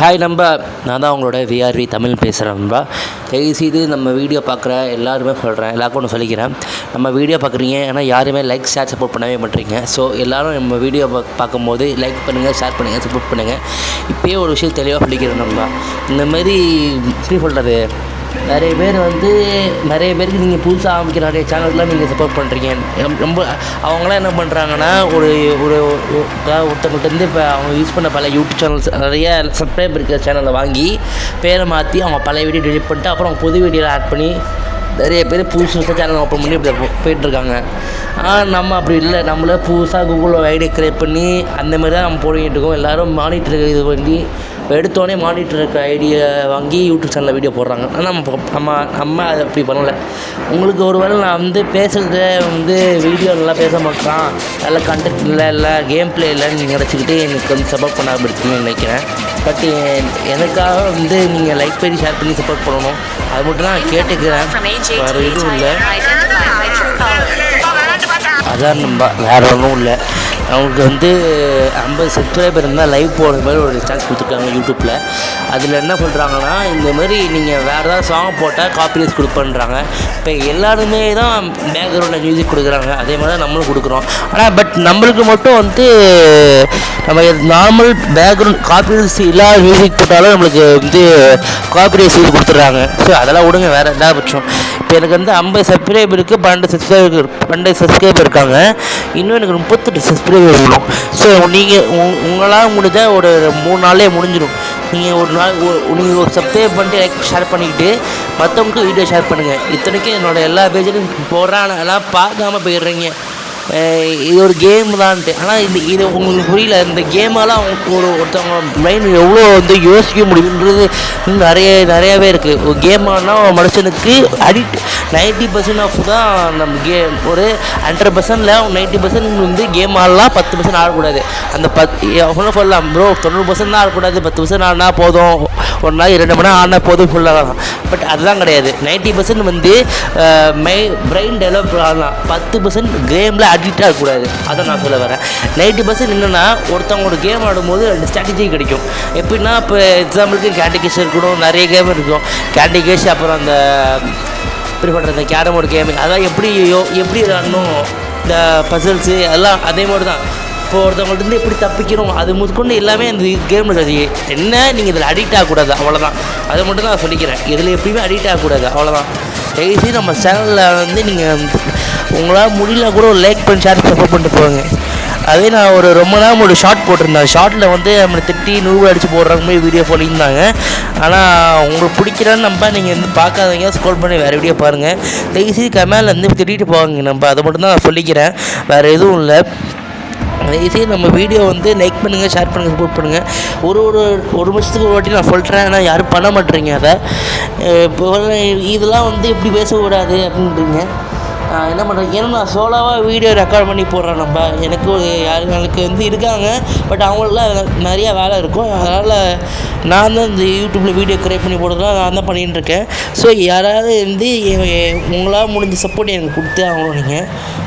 Hi நண்பா. நான் தான் உங்களோட விஆர்வி தமிழ் பேசுகிறேன் நண்பா. தயவுசெய்து நம்ம வீடியோ பார்க்குற எல்லாருமே சொல்கிறேன் எல்லாருக்கும் ஒன்று சொல்லிக்கிறேன். நம்ம வீடியோ பார்க்குறீங்க ஏன்னா யாருமே லைக் ஷேர் சப்போர்ட் பண்ணவே மாட்டேறீங்க ஸோ எல்லோரும் நம்ம வீடியோ பா பார்க்கும்போது லைக் பண்ணுங்கள் ஷேர் பண்ணுங்கள் சப்போர்ட் பண்ணுங்கள் இப்போயே ஒரு விஷயம் தெளிவாக சொல்லிக்கிறேன் நண்பா. இந்த மாதிரி எப்படி சொல்கிறது நிறைய பேர் வந்து நிறைய பேருக்கு நீங்கள் புதுசாக ஆரம்பிக்கிற நிறைய சேனல்கெலாம் நீங்கள் சப்போர்ட் பண்ணுறீங்க ரொம்ப- அவங்களாம் என்ன பண்ணுறாங்கன்னா ஒரு ஒரு ஒருத்தவங்கள்ட்டேருந்து இப்போ அவங்க யூஸ் பண்ண பல யூடியூப் சேனல்ஸ் நிறைய சப்ஸ்கிரைப் இருக்கிற சேனலை வாங்கி பேரை மாற்றி அவங்க பழைய வீடியோ டெலிட் பண்ணிட்டு அப்புறம் புது வீடியோவில் ஆட் பண்ணி நிறைய பேர் புதுசு புதுசாக சேனல் ஓப்பன் பண்ணி இப்படி போயிட்டுருக்காங்க. ஆனால் நம்ம அப்படி இல்லை. நம்மளே புதுசாக கூகுளில் ஐடி க்ரியேட் பண்ணி அந்த மாதிரி தான் நம்ம போட்டுக்கிட்டு இருக்கோம். எல்லோரும் மானிட்டர் இது பண்ணி எடுத்தோடனே மானிட்டர் இருக்க ஐடியை வாங்கி யூடியூப் சேனலில் வீடியோ போடுறாங்க. ஆனால் நம்ம நம்ம நம்ம அதை அப்படி பண்ணலை. உங்களுக்கு ஒரு வேளை நான் வந்து பேசுகிறத வந்து வீடியோ நல்லா பேச மாட்டேறான் நல்ல கண்டென்ட் இல்லை இல்லை கேம் பிளே இல்லைன்னு நீங்கள் நினச்சிக்கிட்டு எனக்கு வந்து சப்போர்ட் பண்ண இருக்கீங்கன்னு நினைக்கிறேன் பட் எனக்காக வந்து நீங்கள் லைக் பண்ணி ஷேர் பண்ணி சப்போர்ட் பண்ணணும். அது மட்டும் தான் நான் கேட்டுக்கிறேன். வேறு எதுவும் இல்லை. அதான் நம்ம வேறு ஒன்றும் இல்லை. அவங்களுக்கு வந்து ஐம்பது சப்ஸ்கிரைபர் இருந்தால் லைவ் போடுற மாதிரி ஒரு சான்ஸ் கொடுத்துருக்காங்க யூடியூப்பில் அதில் என்ன சொல்கிறாங்கன்னா இந்த மாதிரி நீங்கள் வேறு ஏதாவது சாங் போட்டால் காப்பிரைஸ் கொடுப்பேன்றாங்க. இப்போ எல்லாருமே தான் பேக்ரவுண்டில் மியூசிக் கொடுக்குறாங்க. அதே மாதிரி தான் நம்மளும் கொடுக்குறோம். ஆனால் பட் நம்மளுக்கு மட்டும் வந்து நம்ம நார்மல் பேக்ரவுண்ட் காப்பிரைஸ் இல்லாத மியூசிக் போட்டாலும் நம்மளுக்கு வந்து காப்பிரைஸ் இது கொடுத்துட்றாங்க. ஸோ அதெல்லாம் விடுங்க வேறு எல்லா பட்சம். இப்போ எனக்கு வந்து ஐம்பது சப்ஸ்கிரைபருக்கு இருக்குது பன்னெண்டு சப்ஸ்கிரைபர் பன்னெண்டு சப்ஸ்கிரைபர் இருக்காங்க. இன்னும் எனக்கு முப்பத்தெட்டு சப்ஸ்கிரைபர் வேணும். ஸோ நீங்கள் உங்களால் முடிஞ்ச ஒரு மூணு நாளே முடிஞ்சிடும். நீங்கள் ஒரு நாள் நீங்கள் ஒரு சப்ஸ்கிரைப் பண்ணிட்டு லைக் ஷேர் பண்ணிக்கிட்டு மற்றவங்களுக்கு வீடியோ ஷேர் பண்ணுங்கள் இத்தனைக்கும் என்னோடய எல்லா பேஜிலும் ஆனால் எல்லாம் பார்க்காம போயிடுறீங்க. இது ஒரு கேம் தான்ட்டு. ஆனால் இந்த இது உங்களுக்கு புரியல இந்த கேமெல்லாம் ஒரு ஒருத்தவங்க மைண்ட் எவ்வளோ வந்து யோசிக்க முடியுன்றது இன்னும் நிறைய நிறையாவே இருக்குது ஒரு கேம் ஆனால் மனுஷனுக்கு அடிக்ட் நைன்ட்டி பர்சன்ட் ஆஃப் தான் நம்ம கேம் ஒரு ஹண்ட்ரட் பர்சன்டில் நைன்ட்டி பர்சன்ட் வந்து கேம் ஆடலாம் பத்து பர்சன்ட் ஆடக்கூடாது. அந்த பத் ஒன்றும் சொல்லலாம் ப்ரோ தொண்ணூறு பர்சன்ட் தான் ஆடக்கூடாது பத்து பர்சன்ட் ஆடினா போதும். ஒரு நாள் ரெண்டு மணி நேரம் ஆடினா போதும் ஃபுல்லாக பட் அதுதான் கிடையாது. நைன்ட்டி பர்சன்ட் வந்து மை பிரெயின் டெவலப் ஆகலாம் பத்து பர்சன்ட் கேமில் அடிக்ட் ஆகக்கூடாது. அதான் நான் சொல்ல வரேன். நைன்ட்டி பர்சன்ட் என்னென்னா ஒருத்தவங்களோட கேம் ஆடும்போது ரெண்டு ஸ்ட்ராட்டஜி கிடைக்கும். எப்படின்னா இப்போ எக்ஸாம்பிளுக்கு கேண்டி கேஷ் இருக்கணும் நிறைய கேம் இருக்கும். கேண்டி கேஷ் அப்புறம் அந்த எப்படி பண்ணுறது கேரம் போர்டு கேமிங் அதான் எப்படி எப்படி விளாடணும் இந்த பசில்ஸு எல்லாம் அதே மாதிரி தான் இப்போ ஒருத்தவங்கள்ட்ட எப்படி தப்பிக்கணும் அது முதற்கொண்டு எல்லாமே அந்த கேமில் இருக்குது என்ன நீங்கள் இதில் அடிக்ட் ஆகக்கூடாது அவ்வளோதான் அதை மட்டும் தான் நான் சொல்லிக்கிறேன். இதில் எப்பயுமே அடிக்ட் ஆகக்கூடாது அவ்வளோதான் தயவுசெய்து நம்ம சேனலில் வந்து நீங்கள் உங்களால் முடியல கூட ஒரு லைக் பண்ணி ஷேர் சப்போர்ட் பண்ணிட்டு போங்க. அதே நான் ஒரு ரொம்ப நேரம் ஒரு ஷார்ட் போட்டிருந்தேன். ஷார்ட்டில் வந்து நம்மளை திட்டி நூறு அடித்து போடுறாங்க மாதிரி வீடியோ சொல்லியிருந்தாங்க ஆனால் உங்களுக்கு பிடிக்கிறான்னு நம்ப நீங்கள் வந்து பார்க்காதீங்க. ஸ்கோல் பண்ணி வேறு வீடியோ பாருங்கள் தயவுசெய்து கமேல வந்து திட்டிட்டு போவாங்க நம்ம அதை மட்டும் தான் நான் சொல்லிக்கிறேன். வேறு எதுவும் இல்லை. தயவுசெய்து நம்ம வீடியோ வந்து லைக் பண்ணுங்கள் ஷேர் பண்ணுங்கள் சப்போர்ட் பண்ணுங்கள் ஒரு ஒரு ஒரு நிமிஷத்துக்கு ஒரு வாட்டி நான் சொல்கிறேன் ஆனால் யாரும் பண்ண மாட்டேறீங்க அதை. இப்போ இதெல்லாம் வந்து எப்படி பேசக்கூடாது அப்படின்றீங்க. என்ன பண்ணுறேன் ஏன்னா நான் சோலோவாக வீடியோ ரெக்கார்ட் பண்ணி போடுறேன் நம்ம. எனக்கு யாரு எனக்கு வந்து இருக்காங்க. பட் அவங்களுக்குலாம் நிறையா வேலை இருக்கும். அதனால் நான் தான் இந்த யூடியூப்பில் வீடியோ க்ரியேட் பண்ணி போடுறதுலாம் நான் தான் பண்ணிட்டு இருக்கேன். ஸோ யாராவது வந்து உங்களால் முடிஞ்ச சப்போர்ட் எனக்கு கொடுத்து ஆகணும் நீங்கள்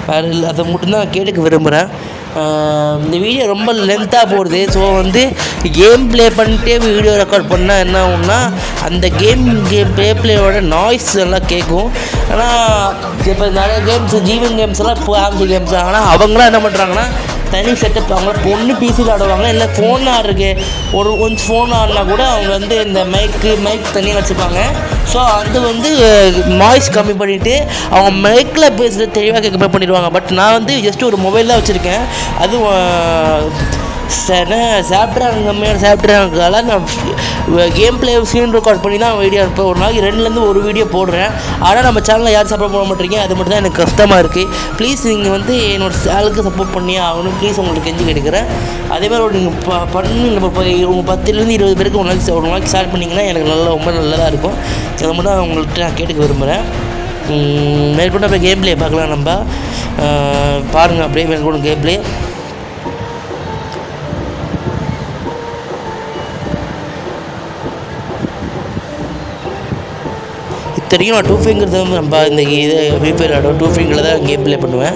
வேறு இல்லை அதை மட்டும்தான் நான் கேட்டுக்க விரும்புகிறேன் இந்த வீடியோ ரொம்ப லென்த்தாக போடுது. ஸோ வந்து கேம் ப்ளே பண்ணிட்டே வீடியோ ரெக்கார்ட் பண்ணால் என்ன ஆகும்னா அந்த கேம் கேம் ப்ளே ப்ளேயோட நாய்ஸ் எல்லாம் கேட்கும். ஆனால் இப்போ நிறைய கேம்ஸ் ஜீவன் கேம்ஸ் எல்லாம் இப்போ ஆரம்பிச்ச கேம்ஸ் ஆனால் அவங்களாம் என்ன பண்ணுறாங்கன்னா தனி செட்டப் அவங்க பொண்ணு பிசியில் ஆடுவாங்க இல்லை ஃபோன் ஆடுறதுக்கு ஒரு கொஞ்சம் ஃபோன் ஆடினா கூட அவங்க வந்து இந்த மைக்கு மைக் தனியாக வச்சுப்பாங்க. ஸோ அது வந்து நாய்ஸ் கம்மி பண்ணிவிட்டு அவங்க மைக்கில் பேசுகிறது தெளிவாக கம்மி பண்ணிடுவாங்க. பட் நான் வந்து ஜஸ்ட் ஒரு மொபைல் தான் வச்சுருக்கேன். அதுவும் சரி சாப்பிட்றாங்க கம்மியாக சாப்பிட்றாங்கனால நான் கேம் பிளே ஸ்க்ரீன் ரெக்கார்ட் பண்ணி தான் வீடியோ இருப்பேன் ஒரு நாளைக்கு ரெண்டுலேருந்து ஒரு வீடியோ போடுறேன். ஆனால் நம்ம சேனலில் யார் சப்போர்ட் பண்ண மாட்டேறீங்க அது மட்டும் தான் எனக்கு கஷ்டமாக இருக்குது ப்ளீஸ் நீங்கள் வந்து என்னோட சேனலுக்கு சப்போர்ட் பண்ணி ஆகணும். ப்ளீஸ் உங்களுக்கு கெஞ்சி கேட்குறேன் அதே மாதிரி ஒரு நீங்கள் ப பண்ணி நம்ம உங்கள் பத்துலேருந்து இருபது பேருக்கு ஒரு நாளைக்கு ஒரு நாளைக்கு ஷேர் பண்ணிங்கன்னா எனக்கு நல்லா ரொம்ப நல்லதாக இருக்கும். அதை மட்டும் நான் உங்கள்கிட்ட நான் கேட்டுக்க விரும்புகிறேன் மேற்கொண்டு அப்படியே கேம் பிளே பார்க்கலாம் நம்ம. பாருங்கள் அப்படியே மேற்கொண்டு கேம் பிளே இத்தனையும் நான் டூ ஃபிங்கர் தான் நம்ம இந்த இது ஃப்ரீ ஆடும் டூ ஃபிங்கரில் தான் கேம் ப்ளே பண்ணுவேன்.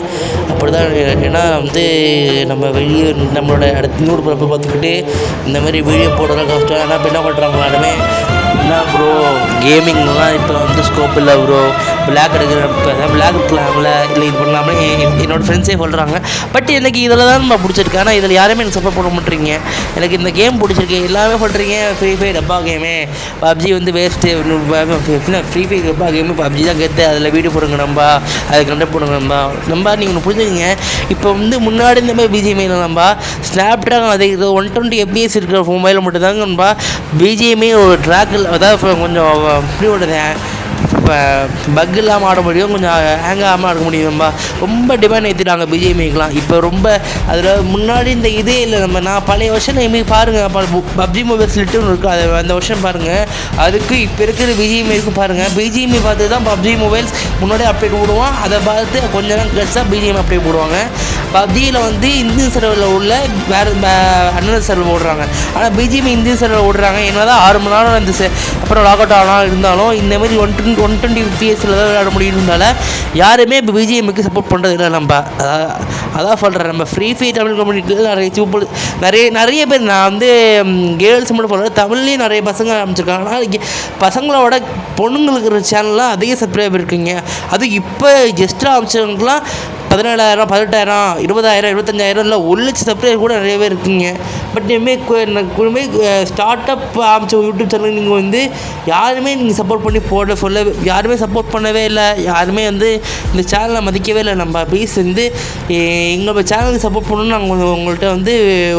அப்படி தான் ஏன்னா வந்து நம்ம வெளியே நம்மளோட அடுத்த நூறு பிறப்பு பார்த்துக்கிட்டு இந்த மாதிரி வீடியோ போடுறதுலாம் கஷ்டம். ஆனால் இப்போ என்ன பண்ணுறாங்க எல்லாருமே? என்ன ப்ரோ கேமிங்லாம் இப்போ வந்து ஸ்கோப் இல்லை ப்ரோ பிளாக் எடுக்கிற பிளாக் எடுக்கலாம்ல இல்லை இது பண்ணலாம்ல என்னோடய ஃப்ரெண்ட்ஸே சொல்கிறாங்க பட் எனக்கு இதில் தான் நம்ம பிடிச்சிருக்கு. ஆனால் இதில் யாருமே எனக்கு சப்போர்ட் பண்ண மாட்டேறீங்க எனக்கு இந்த கேம் பிடிச்சிருக்கு. எல்லாமே சொல்கிறீங்க ஃப்ரீ ஃபயர் டப்பா கேமு பப்ஜி வந்து வேஸ்ட்டு ஃப்ரீ ஃபயர் டப்பா கேமு பப்ஜி தான் கெத்து அதில் வீடியோ போடுங்க நம்பா அதை கண்டக்ட் பண்ணுங்க நம்ம நம்பா நீங்கள் ஒன்று புரிஞ்சுக்கங்க. இப்போ வந்து முன்னாடி இந்த மாதிரி பிஜிஎம்ஐயில் நம்பா ஸ்னாப் ட்ராகன் அதே இது ஒன் டுவெண்ட்டி எபிஎஸ் இருக்கிற மொபைலில் மட்டும்தாங்க நம்பா பிஜிஎம்ஐ ஒரு ட்ராக்கில் அதாவது கொஞ்சம் எப்படி விடுறேன் இப்போ பக் இல்லாமல் ஆட முடியும். கொஞ்சம் ஹேங் ஆகாமல் ஆட முடியுமா. ரொம்ப டிமாண்ட் ஏற்றிட்டாங்க பிஜிஎம்ஐக்கெலாம் இப்போ ரொம்ப அதில் முன்னாடி இந்த இதே இல்லை நம்ம. நான் பழைய வருஷம் எம்ஐ பாருங்கள் பப்ஜி மொபைல் ஸ்லிட்டுன்னு இருக்குது அது அந்த வருஷம் பாருங்கள் அதுக்கு இப்போ இருக்கிற பிஜிஎம்ஐக்கு பாருங்கள் பிஜிஎம்ஐ பார்த்து தான் பப்ஜி மொபைல்ஸ் முன்னாடி அப்டேட் விடுவோம் அதை பார்த்து கொஞ்ச நேரம் கழிச்சு தான் பிஜிஎம் அப்டேட் போடுவாங்க. பப்ஜியில் வந்து இந்தியன் சர்வரில் உள்ள வேறு அண்ணன் சர்வர் ஓடுறாங்க ஆனால் பிஜிஎம் இந்தியன் சர்வர் ஓடுறாங்க என்ன தான் ஆறு மணி நேரம் அந்த அப்புறம் லாக் அவுட் ஆனால் இருந்தாலும் இந்தமாதிரி ஒன் ஒன் ஒன் டுவெண்ட்டி பிஎஸ்சில் தான் விளையாட முடியும்னால யாருமே இப்போ பிஜிஎம்க்கு சப்போர்ட் பண்ணுறது இல்லை நம்ம. அதான் சொல்கிறேன் நம்ம ஃப்ரீ ஃபயர் தமிழ் கம்யூனிட்டியில் நிறைய சூப்பர் நிறைய நிறைய பேர் நான் வந்து கேர்ள்ஸ் மட்டும் சொல்கிறேன் தமிழ்லேயும் நிறைய பசங்க ஆரம்பிச்சிருக்காங்க. ஆனால் பசங்களோட பொண்ணுங்களுக்கு சேனல்லாம் அதிக சப்ஸ்கிரைபர் இருக்குங்க. அது இப்போ ஜஸ்ட்டாக ஆரம்பிச்சவங்களுக்குலாம் பதினேழாயிரம் பதினெட்டாயிரம் இருபதாயிரம் இருபத்தஞ்சாயிரம் இல்லை ஒரு லட்சம் சப்ஸ்கிரைபர் கூட நிறைய பேர் இருக்குங்க. பட் இனிமேல் ஸ்டார்ட் அப் ஆரம்பிச்ச யூடியூப் சேனல் நீங்கள் வந்து யாருமே நீங்கள் சப்போர்ட் பண்ணி போட சொல்ல யாருமே சப்போர்ட் பண்ணவே இல்லை. யாருமே வந்து இந்த சேனலை மதிக்கவே இல்லை. நம்ம ப்ளீஸ் வந்து எங்களோட சேனலுக்கு சப்போர்ட் பண்ணணும்னு நான் உங்கள்கிட்ட வந்து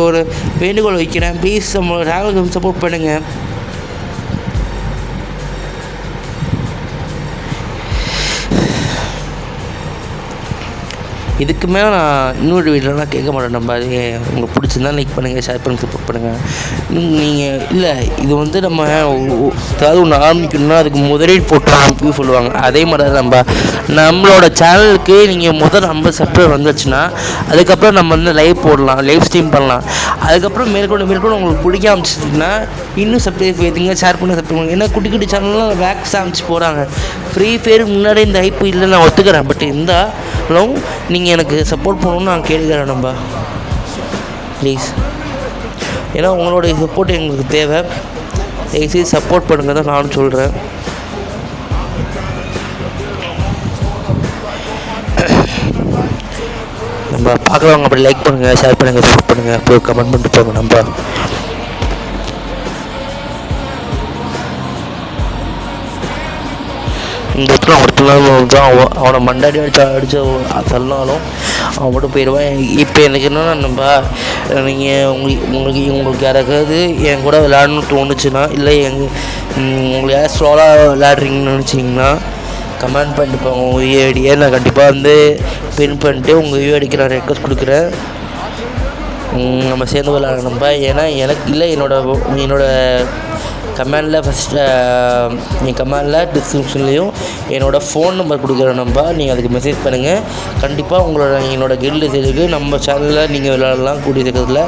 ஒரு வேண்டுகோள் வைக்கிறேன். ப்ளீஸ் நம்ம சேனலுக்கு சப்போர்ட் பண்ணுங்கள் இதுக்கு மேலே நான் இன்னொரு வீடியோலாம் கேட்க மாட்டேன். நம்ம உங்களுக்கு பிடிச்சிருந்தா லைக் பண்ணுங்கள் ஷேர் பண்ணுங்கள் சப்போர்ட் பண்ணுங்கள் நீங்கள் இல்லை இது வந்து நம்ம ஏதாவது ஒன்று ஆரம்பிக்கணும்னா அதுக்கு முதலீடு போட்டு ஆரம்பிக்கும் சொல்லுவாங்க. அதே மாதிரி தான் நம்ம நம்மளோட சேனலுக்கு நீங்கள் முதல் ஐம்பது சப்ஸ்கிரைபர் வந்துச்சுன்னா அதுக்கப்புறம் நம்ம வந்து லைவ் போடலாம் லைவ் ஸ்ட்ரீம் பண்ணலாம். அதுக்கப்புறம் மேற்கொண்டு மேற்கொண்டு உங்களுக்கு பிடிக்க ஆரம்பிச்சிச்சுன்னா இன்னும் சப்ஸ்கிரைப் ஏற்றுங்க ஷேர் பண்ண சப்ஸ்கிரைப் பண்ணுங்க. ஏன்னா குட்டி குட்டி சேனல்லாம் வேக்ஸ் ஆரம்பிச்சு போகிறாங்க ஃப்ரீ ஃபயர் முன்னாடி இந்த ஹைப்பு இல்லை நான் ஒத்துக்கிறேன். பட் இருந்தாலும் நீங்கள் எனக்கு சப்போர்ட் பண்ணணும்னு நான் கேட்குறேன் நம்ம. ப்ளீஸ் ஏன்னா உங்களுடைய சப்போர்ட் எங்களுக்கு தேவை. தயவுசெய்து சப்போர்ட் பண்ணுங்க தான் நானும் சொல்கிறேன் நம்ம பார்க்குறவங்க அப்படி லைக் பண்ணுங்கள் ஷேர் பண்ணுங்கள் சப்போர்ட் பண்ணுங்கள் போய் கமெண்ட் பண்ணிட்டு போங்க நம்ம. இந்த இடத்துல ஒருத்தனாலும் தான் அவன் அவனை மண்டாடி அடிச்சு அடிச்சு தள்ளினாலும் அவன் மட்டும் போயிடுவான். இப்போ எனக்கு என்னென்னா நம்ம நீங்கள் உங்களுக்கு உங்களுக்கு உங்களுக்கு யாராவது என் கூட விளையாடணும்னு தோணுச்சுன்னா இல்லை எங்க உங்களை உங்களுக்கு ஸ்லோலாக ஸ்லோவாக விளையாடுறீங்கன்னு நினச்சிங்கன்னா கமெண்ட் பண்ணிட்டு போங்க. உங்கள் யூஐடியை நான் கண்டிப்பாக வந்து பின் பண்ணிட்டு உங்கள் யூஐடிக்கு நான் ரெக்வஸ்ட் கொடுக்குறேன். நம்ம சேர்ந்து விளையாடணும்ப்பா ஏன்னா எனக்கு இல்லை என்னோட என்னோட கமெண்டில் ஃபஸ்ட்டு என் கமெண்டில் டிஸ்கிரிப்ஷன்லேயும் என்னோடய ஃபோன் நம்பர் கொடுக்குறேன் நம்பர் நீங்கள் அதுக்கு மெசேஜ் பண்ணுங்கள் கண்டிப்பாக உங்களோட என்னோட கில்டு சேர்க்கு நம்ம சேனலில் நீங்கள் விளையாடலாம் கூடிய இருக்கிறதுல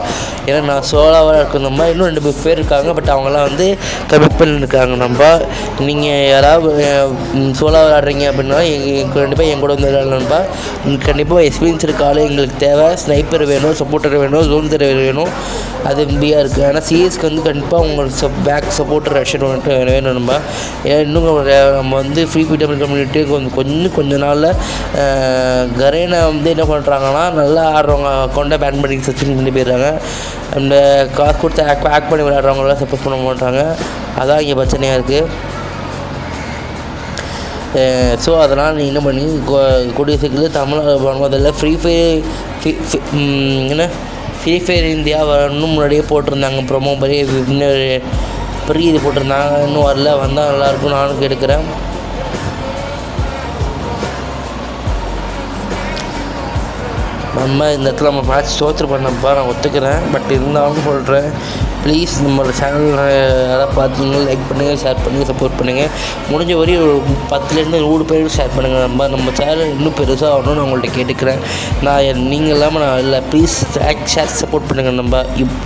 ஏன்னா நான் சோலாவாக இருக்கணும்பா இன்னும் ரெண்டு மூணு பேர் இருக்காங்க பட் அவங்களாம் வந்து கமிட் பண்ணியிருக்காங்க நம்ம. நீங்கள் யாராவது சோலா விளையாடுறீங்க அப்படின்னா எங்கள் ரெண்டு பேர் என் கூட வந்து விளையாடலாம்ப்பா கண்டிப்பாக எக்ஸ்பீரியன்ஸ் இருக்க ஆள் எங்களுக்கு தேவை. ஸ்னைப்பர் வேணும் சப்போர்ட்டர் வேணும் ஜோன் தர வேணும். அது எம்பியாக இருக்குது ஆனால் சிஎஸ்க்கு வந்து கண்டிப்பாக உங்களுக்கு பேக் சப்போர்ட் ஓட்டர் ரேஷன் வந்துட்டு வேணும் நம்ம இன்னும் நம்ம வந்து ஃப்ரீ பீட்டபிள் கம்யூனிட்டி கொஞ்சம் கொஞ்சம் கொஞ்ச நாளில் கரேனை வந்து என்ன பண்ணுறாங்கன்னா நல்லா ஆடுறவங்க கொண்ட பேன் பண்ணி சச்சின் பண்ணி போயிடுறாங்க. அந்த காசு கொடுத்து ஆக் ஆக் பண்ணி விளையாடுறவங்களாம் சப்போர்ட் பண்ண மாட்டாங்க. அதான் இங்கே பிரச்சனையாக இருக்குது ஸோ அதெல்லாம் நீ என்ன பண்ணி கூடிய சீக்கிரத்தில் தமிழ் முதல்ல ஃப்ரீ ஃபயர் என்ன? ஃப்ரீ ஃபயர் இந்தியா வரணும் முன்னாடியே போட்டிருந்தாங்க. ப்ரொமோ பெரிய இன்னும் இது போட்டிருந்தாங்க. இன்னும் வரல. வந்தால் நல்லாயிருக்கும். நானும் கேட்குறேன் நம்ம இந்த இடத்துல நம்ம பார்த்து தோற்று பண்ணப்பா நான் ஒத்துக்கிறேன். பட் இருந்தாலும் சொல்கிறேன் ப்ளீஸ் நம்மளோட சேனலை யாராவது பார்த்தீங்கன்னா லைக் பண்ணுங்கள் ஷேர் பண்ணுங்கள் சப்போர்ட் பண்ணுங்கள் முடிஞ்ச வரையும் ஒரு பத்துலேருந்து நூறு பேருக்கு ஷேர் பண்ணுங்கள் நம்ம நம்ம சேனல் இன்னும் பெருசாக ஆகணும்னு நான் உங்கள்கிட்ட கேட்டுக்கிறேன். நான் நீங்கள் இல்லாமல் நான் இல்லை. ப்ளீஸ் ஷேர் சப்போர்ட் பண்ணுங்கள் நம்ம. இப்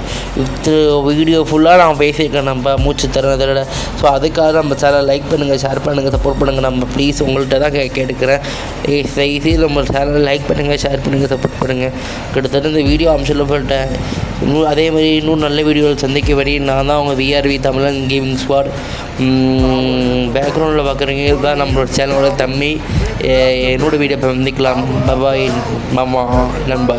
வீடியோ ஃபுல்லாக நான் பேசியிருக்கேன் நம்ம. மூச்சு தருவதோட ஸோ அதுக்காக நம்ம சேனல் லைக் பண்ணுங்கள் ஷேர் பண்ணுங்கள் சப்போர்ட் பண்ணுங்கள் நம்ம. ப்ளீஸ் உங்கள்கிட்ட தான் கே கேட்டுக்கிறேன். ஏ நம்ம சேனல் லைக் பண்ணுங்கள் ஷேர் பண்ணுங்கள் சப்போர்ட் பண்ணுங்கள் கிட்டத்தட்ட இந்த வீடியோ அம்சத்தில் போட்டேன் இன்னும் அதே மாதிரி இன்னும் நல்ல வீடியோவில் சந்திக்க வரி நான் தான் உங்கள் விஆர்வி தமிழன் கேமிங் ஸ்குவாட் பேக்ரவுண்டில் பார்க்குறீங்க இதுதான் நம்மளோட சேனலோட தம்பி. என்னோடய வீடியோ இப்போ சந்திக்கலாம். பபாய் மாமா நண்பா.